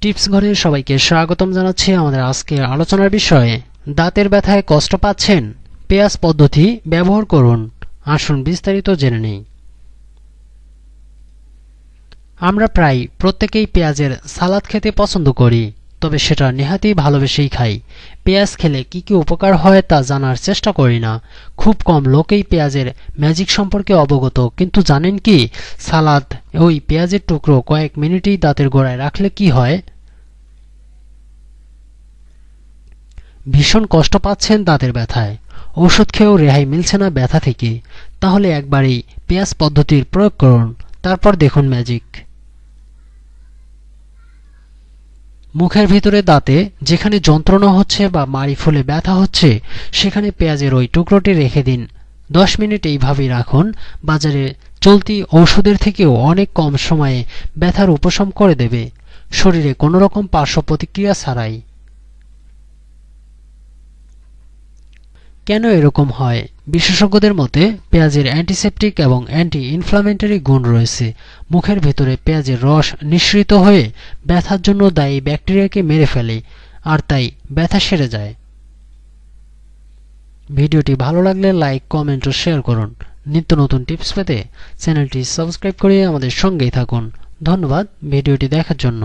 Tips ঘরে সবাইকে স্বাগতম জানাচ্ছি আমাদের আজকের আলোচনার বিষয়ে। দাঁতের ব্যথায় কষ্ট পাচ্ছেন? পেঁয়াজ পদ্ধতি ব্যবহার করুন। আসুন বিস্তারিত জেনে নেই। আমরা প্রায় প্রত্যেকেই পেঁয়াজের সালাদ খেতে পছন্দ করি, তবে সেটা নেহাতি ভালোবেসেই খাই। পেঁয়াজ খেলে কি কি উপকার হয় তা জানার চেষ্টা করি না। খুব কম লোকেই পেঁয়াজের ম্যাজিক সম্পর্কে অবগত, কিন্তু জানেন কি, সালাদ, ওই পেঁয়াজের টুকরো কয়েক মিনিটেই দাঁতের গোড়ায় রাখলে কি হয়? ভীষণ কষ্ট পাচ্ছেন দাঁতের ব্যথায়। ঔষধ খেয়েও রেহাই মিলছে না ব্যথা থেকে। তাহলে একবারই পেঁয়াজ পদ্ধতির প্রয়োগ করুন, তারপর দেখুন ম্যাজিক। মুখের ভিতরে দাঁতে যেখানে যন্ত্রণা হচ্ছে বা মাড়ি ফুলে ব্যথা হচ্ছে, সেখানে পেঁয়াজের ওই টুকরোটি রেখে দিন। দশ মিনিট এইভাবেই রাখুন। বাজারে চলতি ঔষধের থেকেও অনেক কম সময়ে ব্যথার উপশম করে দেবে। শরীরে কোনো রকম পার্শ্ব প্রতিক্রিয়া ছাড়াই। কেন এরকম হয়? বিশেষজ্ঞদের মতে, পেঁয়াজের অ্যান্টিসেপটিক এবং অ্যান্টি ইনফ্লামেটরি গুণ রয়েছে। মুখের ভেতরে পেঁয়াজের রস নিঃসৃত হয়ে ব্যথার জন্য দায়ী ব্যাকটেরিয়াকে মেরে ফেলে, আর তাই ব্যথা সেরে যায়। ভিডিওটি ভালো লাগলে লাইক, কমেন্ট ও শেয়ার করুন। নিত্য নতুন টিপস পেতে চ্যানেলটি সাবস্ক্রাইব করে আমাদের সঙ্গেই থাকুন। ধন্যবাদ ভিডিওটি দেখার জন্য।